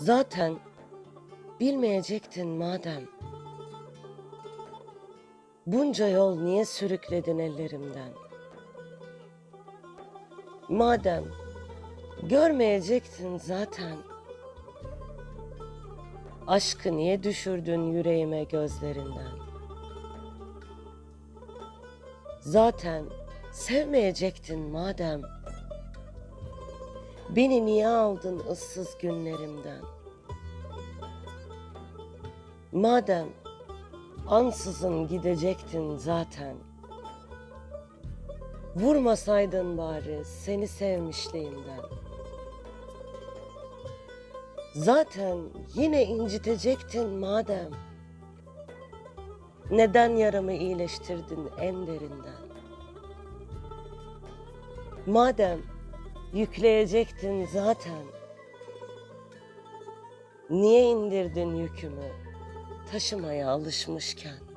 Zaten bilmeyecektin madem. Bunca yol niye sürükledin ellerimden? Madem görmeyecektin zaten. Aşkı niye düşürdün yüreğime gözlerinden? Zaten sevmeyecektin madem. Beni niye aldın ıssız günlerimden? Madem ansızın gidecektin zaten. Vurmasaydın bari seni sevmişliğimden. Zaten yine incitecektin madem. Neden yaramı iyileştirdin en derinden? Madem yükleyecektin zaten. Niye indirdin yükümü taşımaya alışmışken?